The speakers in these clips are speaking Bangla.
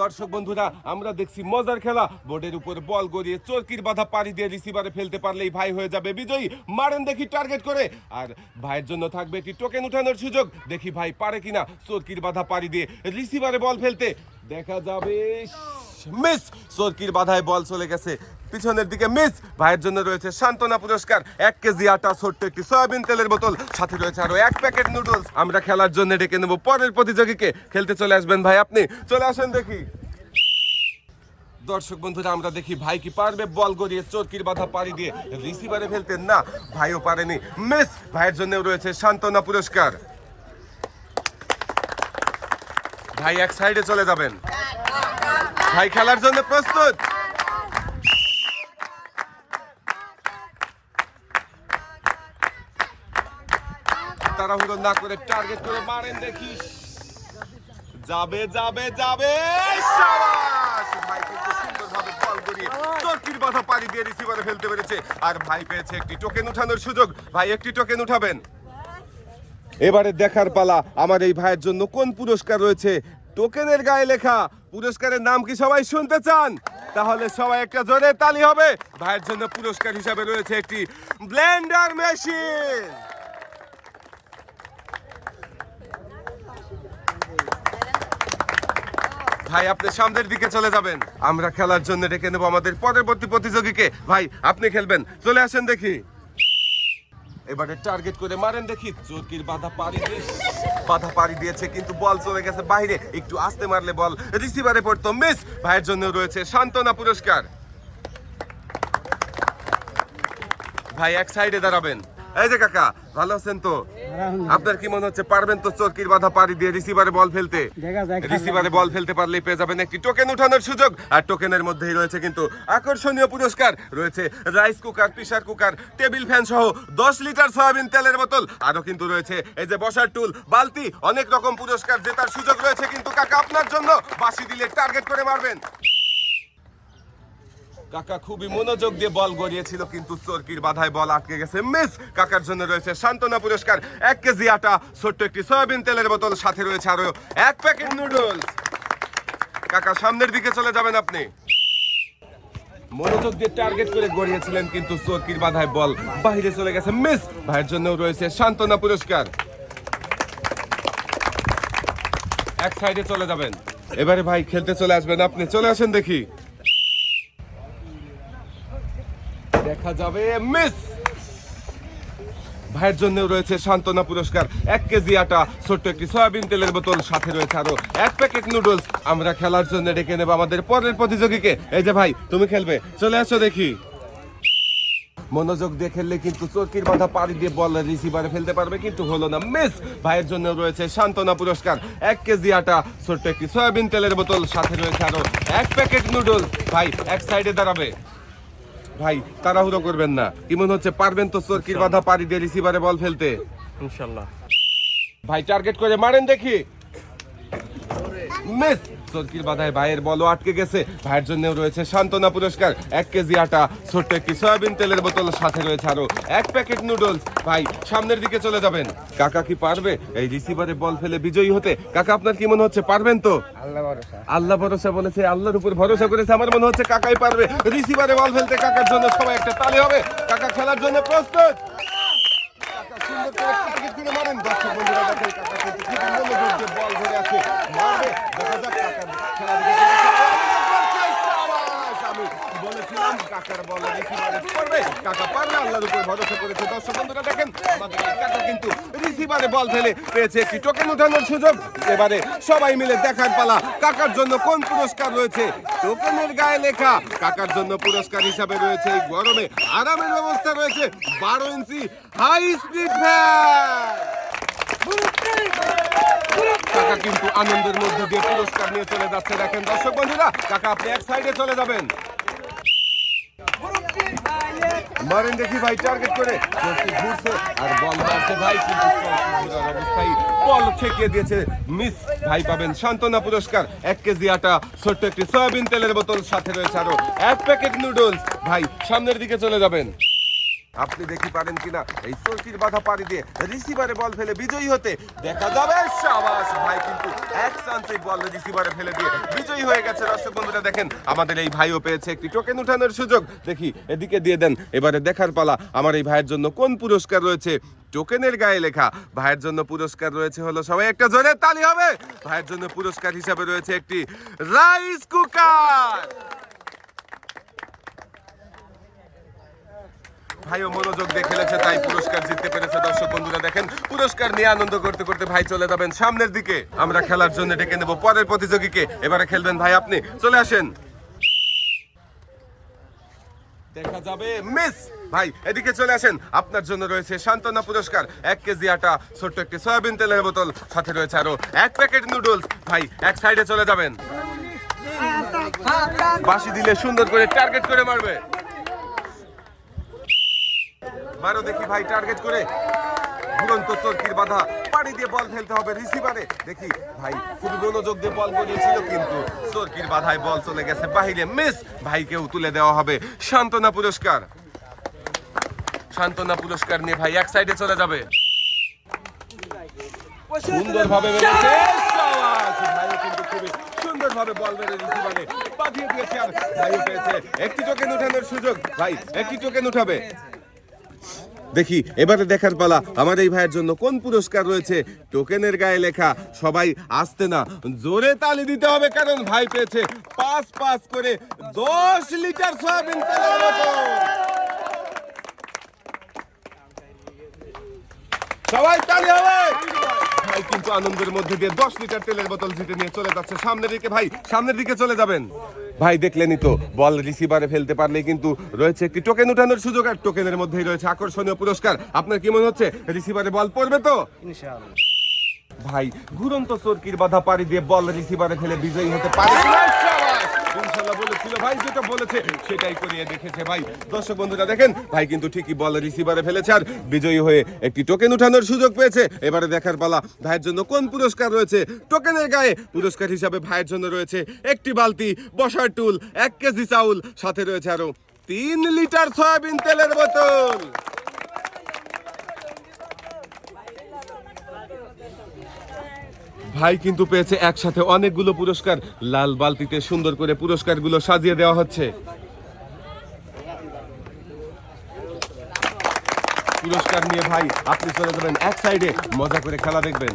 দর্শক বন্ধুরা, আমরা দেখছি মজার খেলা। বোর্ডের উপর বল গড়িয়ে চরকির বাধা পাড়ি দিয়ে রিসিভারে ফেলতে পারলেই ভাই হয়ে যাবে বিজয়ী। মারেন দেখি টার্গেট করে। আর ভাইয়ের জন্য থাকবে একটি টোকেন উঠানোর সুযোগ। দেখি ভাই পারে কিনা চরকির বাধা পাড়ি দিয়ে রিসিভারে বল ফেলতে। দেখা যাবে মিস চরকির বাধায় বল চলে গেছে। পিছনের দিকে মিস, ভাইয়ের জন্য রয়েছে সান্ত্বনা পুরস্কার। এক কেজি আটা, ছোট্ট একটি সয়াবিন তেলের বোতল। সাথে রয়েছে আরও এক প্যাকেট নুডলস। আমরা খেলার জন্য ডেকে নেব পরের প্রতিযোগীকে। খেলতে চলে আসবেন ভাই আপনি। চলে আসেন দেখি। দর্শক বন্ধুরা, আমরা দেখি ভাই কি পারবে বল গড়িয়ে চরকির বাধা পাড়ি দিয়ে। রিসিভারে ফেলতেন না, ভাইও পারেনি। মিস, ভাইয়ের জন্য রয়েছে সান্ত্বনা পুরস্কার। ভাই এক সাইডে চলে যাবেন। ভাই খেলার জন্য প্রস্তুত। তাড়াহুড়ো না করে টার্গেট করে মারেন দেখি। যাবে যাবে যাবে। সুন্দরভাবে বল গড়িয়ে চরকির বাধা পাড়ি দিয়ে রিসিভারে ফেলতে পেরেছে। আর ভাই পেয়েছে একটি টোকেন উঠানোর সুযোগ। ভাই, একটি টোকেন উঠাবেন। এবারে দেখার পালা। আমার এই ভাইয়ের জন্য কোন পুরস্কার রয়েছে? টোকেনের গায়ে লেখা পুরস্কারের নাম কি সবাই শুনতে চান? তাহলে সবাই একটা জোরে তালি হবে। ভাইয়ের জন্য পুরস্কার হিসাবে রয়েছে একটি ব্লেন্ডার মেশিন। ভাই, আপনি সামনের দিকে চলে যাবেন। আমরা খেলার জন্য ডেকে নেব আমাদের পরবর্তী প্রতিযোগীকে। ভাই, আপনি খেলবেন। চলে আসেন দেখি। এবারে টার্গেট করে মারেন দেখি। চোরকির বাধা পাড়ি দিয়ে বাধা পাড়ি দিয়েছে, কিন্তু বল চলে গেছে বাইরে। একটু আস্তে মারলে বল রিসিভারে পড়তো মিস ভাইয়ের জন্য রয়েছে সান্ত্বনা পুরস্কার। ভাই, এক সাইডে দাঁড়াবেন। এই যে কাকা, ভালো আছেন তো? আপনার কি মনে হচ্ছে পারবেন তো চরকির বাধা পাড়ি দিয়ে রিসিভারে বল ফেলতে? রিসিভারে বল ফেলতে পারলেই পেয়ে যাবেন একটি টোকেন উঠানোর সুযোগ। আর টোকেনের মধ্যেই রয়েছে কিন্তু আকর্ষণীয় পুরস্কার। রয়েছে rice cooker pressure cooker table fan সহ দশ লিটার সয়াবিন তেলের বোতল। আরও কিন্তু রয়েছে এই যে বসার টুল বালতি। অনেক রকম পুরস্কার জেতার সুযোগ রয়েছে কিন্তু কাকা আপনার জন্য বাসি দিলে টার্গেট করে মারবেন। কাকা খুবই মনোযোগ দিয়ে বল গড়িয়েছিল, কিন্তু চরকির বাধায় বল আটকে গেছে। মিস, কাকার জন্য রয়েছে সান্ত্বনা পুরস্কার। এক কেজি আটা, ছোট্ট একটি সয়াবিন তেলের বোতল, সাথে রয়েছে আরও এক প্যাকেট নুডলস। কাকা, সামনের দিকে চলে যাবেন আপনি। মনোযোগ দিয়ে টার্গেট করে গড়িয়েছিলেন, কিন্তু চরকির বাধায় বল বাইরে চলে গেছে। মিস, ভাইয়ের জন্য রয়েছে সান্ত্বনা পুরস্কার। এক সাইডে চলে যাবেন। এবারে ভাই, খেলতে চলে আসবেন। আপনি চলে আসেন দেখি। দেখা যাবে মিস ভাইয়ের জন্য রয়েছে সান্ত্বনা পুরস্কার। এক কেজি আটা, ছোট্ট একটি সয়াবিন তেলের বোতল, সাথে রয়েছে আরও এক প্যাকেট নুডলস আমরা খেলার জন্য ডেকে নেব আমাদের পরের প্রতিযোগীকে। এই যে ভাই, তুমি খেলবে। চলে আসো দেখি। মনোযোগ দিয়ে খেললে কিন্তু চরকির বাধা পাড়ি দিয়ে বল রিসিভারে ফেলতে পারবে, কিন্তু হলো না। মিস ভাইয়ের জন্য রয়েছে সান্ত্বনা পুরস্কার। এক কেজি আটা, ছোট্ট একটি সয়াবিন তেলের বোতল, সাথে রয়েছে আরও এক প্যাকেট নুডলস ভাই, এক সাইডে দাঁড়াবে। ভাই তাড়াহুড়ো করবেন না। কি মনে হচ্ছে পারবেন তো চরকির বাধা পারি দিয়ে রিসিভারে বল ফেলতে। ইনশাল্লাহ। ভাই টার্গেট করে মারেন দেখি। মিস চরকির বাধায় ভাইয়ের বলও আটকে গেছে। ভাইয়ের জন্য রয়েছে সান্ত্বনা পুরস্কার। এক কেজি আটা ছোট্ট একটি সয়াবিন তেলের বোতল সাথে রয়েছে আরও এক প্যাকেট নুডলস। ভাই সামনের দিকে চলে যাবেন। কাকা কি পারবে? এই রিসিভারে বল ফেলে বিজয়ী হতে। কাকা আপনার কি মনে হচ্ছে? পারবেন তো? আল্লাহ ভরসা বলেছে আল্লাহর উপর ভরসা করেছে। আমার মনে হচ্ছে কাকাই পারবে। রিসিভারে বল ফেলতে কাকার জন্য সবাই একটা তালি হবে। কাকা খেলার জন্য প্রস্তুত। সুন্দর করে টার্গেট করে মারেন দর্শক বন্ধুরা দেখেন কাকা দেখা যাক কাকার খেলা বলেছিলাম, কাকার বল পড়বে। কাকা পারবে আল্লাহর ভরসা করেছে। দর্শক বন্ধুরা, দেখেন কাকা কিন্তু রিসিভারে বল ফেলে পেয়েছে। একটি টোকেন সুযোগ। এবারে সবাই মিলে দেখার পালা। কাকার জন্য কোন পুরস্কার রয়েছে? টোকেনের গায়ে লেখা। কাকার জন্য পুরস্কার হিসাবে রয়েছে এই গরমে আরামের ব্যবস্থা রয়েছে। বারো ইঞ্চি হাই স্পিড কাকা কিন্তু আনন্দের মধ্যে দিয়ে পুরস্কার নিয়ে চলে যাচ্ছে। দেখেন দর্শক বন্ধুরা, কাকা আপনি এক সাইডে চলে যাবেন। মারেন দেখি ভাই টার্গেট করে। ঘুরছে আর বল মারছে ভাই অবস্থায় বল ঠেকিয়ে দিয়েছে। মিস ভাই পাবেন সান্ত্বনা পুরস্কার। এক কেজি আটা, ছোট্ট একটি সয়াবিন তেলের বোতল, সাথে রয়েছে আরও এক প্যাকেট নুডলস ভাই, সামনের দিকে চলে যাবেন। আপনি দেখি পারেন কিনা? এই চরকির বাধা পাড়ি দিয়ে রিসিভারে বল ফেলে বিজয়ী হতে। দেখা যাবে, সাবাস। ভাই কিন্তু এক চান্সে বল রিসিভারে ফেলে দিয়ে বিজয়ী হয়ে গেছে। দর্শক বন্ধুরা, দেখেন, আমাদের এই ভাইও পেয়েছে একটি টোকেন উঠানোর সুযোগ। দেখি, এদিকে দিয়ে দেন। এবারে দেখার পালা, আমার এই ভাইয়ের জন্য কোন পুরস্কার রয়েছে? টোকেনের গায়ে লেখা। ভাইয়ের জন্য পুরস্কার রয়েছে হলো সবাই একটা জোরে তালি হবে। ভাইয়ের জন্য পুরস্কার হিসাবে রয়েছে একটি রাইস কুকার ভাইও মনোযোগ দিয়ে খেলেছে তাই পুরস্কার জিততে পেরেছে। দর্শক বন্ধুরা দেখেন পুরস্কার নিয়ে আনন্দ করতে করতে ভাই চলে যাবেন সামনের দিকে। আমরা খেলার জন্য ডেকে নেব পরের প্রতিযোগীকে। এবারে খেলবেন ভাই আপনি। চলে আসেন। দেখা যাবে মিস। ভাই এদিকে চলে আসেন। আপনার জন্য রয়েছে সান্ত্বনা পুরস্কার। এক কেজি আটা ছোট্ট একটি সয়াবিন তেলের বোতল। সাথে রয়েছে আরও এক প্যাকেট নুডলস। ভাই এক সাইডে চলে যাবেন। বাসি দিলে সুন্দর করে টার্গেট করে মারবে। মারো দেখি ভাই টার্গেট করে। দুরন্ত চরকির বাধা। পাড়ি দিয়ে বল ফেলতে হবে রিসিভারে দেখি ভাই খুবই মনোযোগ দিয়ে বল গড়িয়েছিল কিন্তু চরকির বাধায় বল চলে গেছে বাহিরে। মিস ভাইকেও তুলে দেওয়া হবে। সান্ত্বনা পুরস্কার। সান্ত্বনা পুরস্কার নিয়ে ভাই এক সাইডে চলে যাবে। সুন্দরভাবে পেয়েছে। একটি টোকেন উঠানোর সুযোগ। ভাই, একটি টোকেন উঠাবে দেখি, এবারে দেখার পালা। আমার এই ভাইয়ের জন্য কোন পুরস্কার রয়েছে? টোকেনের গায়ে লেখা, সবাই আসতে না। জোরে তালি দিতে হবে, কারণ ভাই পেয়েছে পাঁচ পাস করে দশ লিটার সয়াবিন সবাই তালি হবে। ভাই কিন্তু আনন্দের মধ্যে দিয়ে দশ লিটার তেলের বোতল জিতে নিয়ে চলে যাচ্ছে। সামনের দিকে ভাই সামনের দিকে চলে যাবেন। ভাই দেখলেনই তো বল রিসিভারে ফেলতে পারলে কিন্তু রয়েছে একটি টোকেন উঠানোর সুযোগ আর টোকেনের মধ্যেই রয়েছে আকর্ষণীয় পুরস্কার। আপনার কি মনে হচ্ছে? রিসিভারে বল পড়বে তো? ভাই ঘুরন্ত চরকির বাধা পাড়ি দিয়ে বল রিসিভারে ফেলে বিজয়ী হতে পারে। বলেছিল ভাই যেটা বলেছে, সেটাই করিয়ে দেখেছে ভাই। দর্শক বন্ধুরা, দেখেন, ভাই কিন্তু ঠিকই বল রিসিভারে ফেলেছে আর বিজয়ী হয়ে একটি টোকেন উঠানোর সুযোগ পেয়েছে। এবারে দেখার পালা, ভাইয়ের জন্য কোন পুরস্কার রয়েছে? টোকেনের গায়ে পুরস্কার হিসাবে ভাইয়ের জন্য রয়েছে একটি বালতি, বসার টুল এক কেজি চাউল, সাথে রয়েছে আরও তিন লিটার সয়াবিন তেলের বোতল। ভাই কিন্তু পেয়েছে একসাথে অনেকগুলো পুরস্কার। লাল বালতিতে সুন্দর করে পুরস্কারগুলো সাজিয়ে দেওয়া হচ্ছে। পুরস্কার নিয়ে ভাই, আপনি চলে যাবেন এক সাইডে, মজা করে খেলা দেখবেন।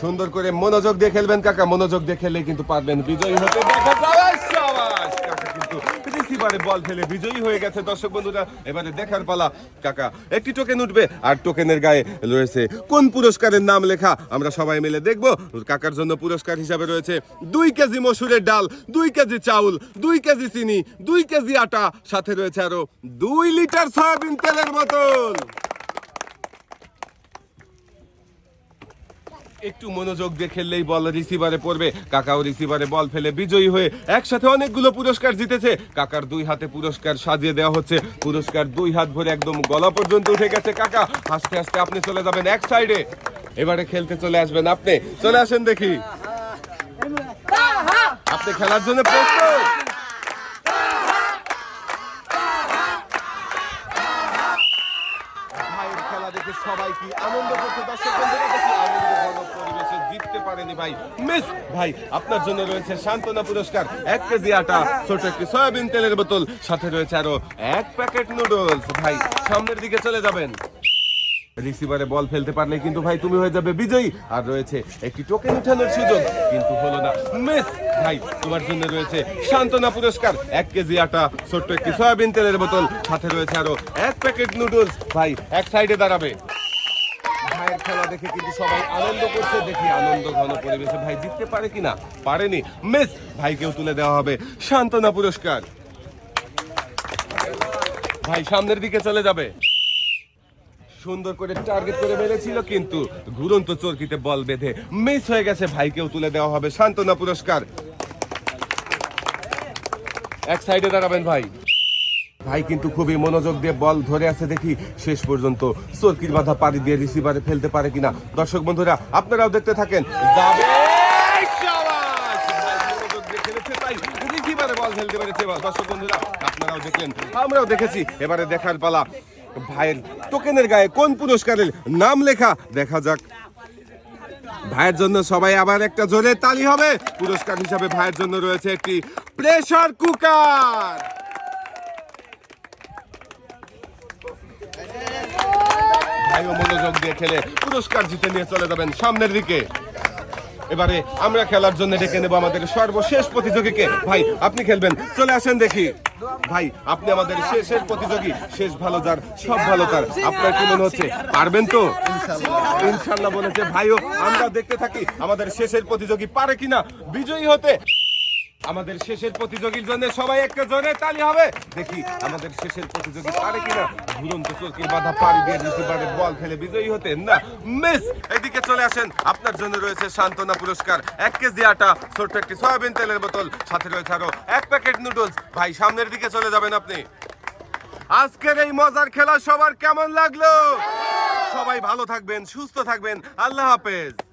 সুন্দর করে মনোযোগ দিয়ে খেলবেন কাকা, মনোযোগ দিয়ে খেললে কিন্তু পারবেন। বিজয়ী হতে দেখা রিসিভারে বল ফেলে বিজয়ী হয়ে গেছে দর্শক বন্ধুরা। এবারে দেখার পালা। কাকা, একটি টোকেন উঠবে আর টোকেনের গায়ে রয়েছে। কোন পুরস্কারের নাম লেখা? আমরা সবাই মিলে দেখব। কাকার জন্য পুরস্কার হিসাবে রয়েছে দুই কেজি মসুরের ডাল, দুই কেজি চাউল, দুই কেজি চিনি, দুই কেজি আটা, সাথে রয়েছে আরও দুই লিটার সয়াবিন তেলের বোতল। একটু মনোযোগ দিয়ে খেললেই বল রিসিভারে পড়বে। কাকাও রিসিভারে বল ফেলে বিজয়ী হয়ে একসাথে অনেকগুলো পুরস্কার জিতেছে। কাকার দুই হাতে পুরস্কার সাজিয়ে দেওয়া হচ্ছে। পুরস্কার দুই হাত ভরে একদম গলা পর্যন্ত উঠে গেছে কাকা। হাসতে হাসতে আপনি চলে যাবেন এক সাইডে। এবারে খেলতে চলে আসবেন আপনি। চলে আসেন দেখি। আপনি খেলার জন্য প্রস্তুত ভাইয়ের খেলা দেখে আনন্দ দর্শক জিততে পারেনি ভাই। ভাই, আপনার জন্য রয়েছে সান্ত্বনা পুরস্কার। এক কেজি আটা একটি তেলের বোতল, সাথে রয়েছে আরও এক প্যাকেট নুডলস। ভাই, সামনের দিকে চলে যাবেন। রিসিভারে বল ফেলতে পারলে কিন্তু ভাই তুমি হয়ে যাবে বিজয়ী। আর রয়েছে একটি টোকেন উঠানোর সুযোগ, কিন্তু হলো না। মিস, ভাই, তোমার জন্য রয়েছে সান্ত্বনা পুরস্কার। এক কেজি আটা, ছোট্ট একটি সয়াবিন তেলের বোতল, সাথে রয়েছে আরও এক প্যাকেট নুডলস। ভাই, এক সাইডে দাঁড়াবে। ভাইয়ের খেলা দেখে কিন্তু সবাই আনন্দ করছে, দেখি আনন্দ ঘন পরিবেশে। ভাই জিততে পারে কিনা? পারেনি। মিস, ভাইকেও তুলে দেওয়া হবে। সান্ত্বনা পুরস্কার। ভাই সামনের দিকে চলে যাবে। সুন্দর করে টার্গেট করে মেরেছিল কিন্তু ঘুরন্ত চরকিতে বল বেঁধে মিস হয়ে গেছে। ভাইকেও তুলে দেওয়া হবে সান্ত্বনা পুরস্কার। এক সাইডে দাঁড়াবেন ভাই। ভাই কিন্তু খুবই মনোযোগ দিয়ে বল ধরে আছে দেখি। শেষ পর্যন্ত চরকির বাধা পাড়ি দিয়ে রিসিভারে ফেলতে পারে কিনা। দর্শক বন্ধুরা, আপনারাও দেখতে থাকেন। আমরাও দেখেছি। এবারে দেখার পালা ভাইয়ের টোকেনের গায়ে কোন পুরস্কারের নাম লেখা? দেখা যাক। ভাইয়ের জন্য সবাই আবার একটা জোরে তালি হবে। পুরস্কার হিসাবে ভাইয়ের জন্য রয়েছে একটি প্রেসার কুকার ভাইও মনোযোগ দিয়ে খেলে পুরস্কার জিতে নিয়ে চলে যাবেন সামনের দিকে। এবারে আমরা খেলার জন্য ডেকে নেব আমাদের সর্বশেষ প্রতিযোগীকে। ভাই আপনি খেলবেন চলে আসেন দেখি। ভাই আপনি আমাদের শেষের প্রতিযোগী শেষ ভালো যার সব ভালো তার। আপনার কি মনে হচ্ছে পারবেন তো? ইনশাল্লাহ বলেছে ভাইও আমরা দেখতে থাকি আমাদের শেষের প্রতিযোগী পারে কিনা বিজয়ী হতে। আমাদের শেষের প্রতিযোগীর জন্য সবাই একটা জোরে তালি হবে। দেখি আমাদের শেষের প্রতিযোগী পারে কিনা। ঘুরন্ত চরকির বাধা পাড়ি দিয়ে রিসিভারের বল ফেলে বিজয়ী হতে। না, মিস, এদিকে চলে আসেন। আপনার জন্য রয়েছে সান্ত্বনা পুরস্কার। এক কেজি আটা, ছোট্ট একটি সয়াবিন তেলের বোতল। সাথে রয়েছে আরও এক প্যাকেট নুডলস। ভাই, সামনের দিকে চলে যাবেন আপনি। আজকের এই মজার খেলা সবার কেমন লাগল? সবাই ভালো থাকবেন, সুস্থ থাকবেন। আল্লাহ হাফেজ।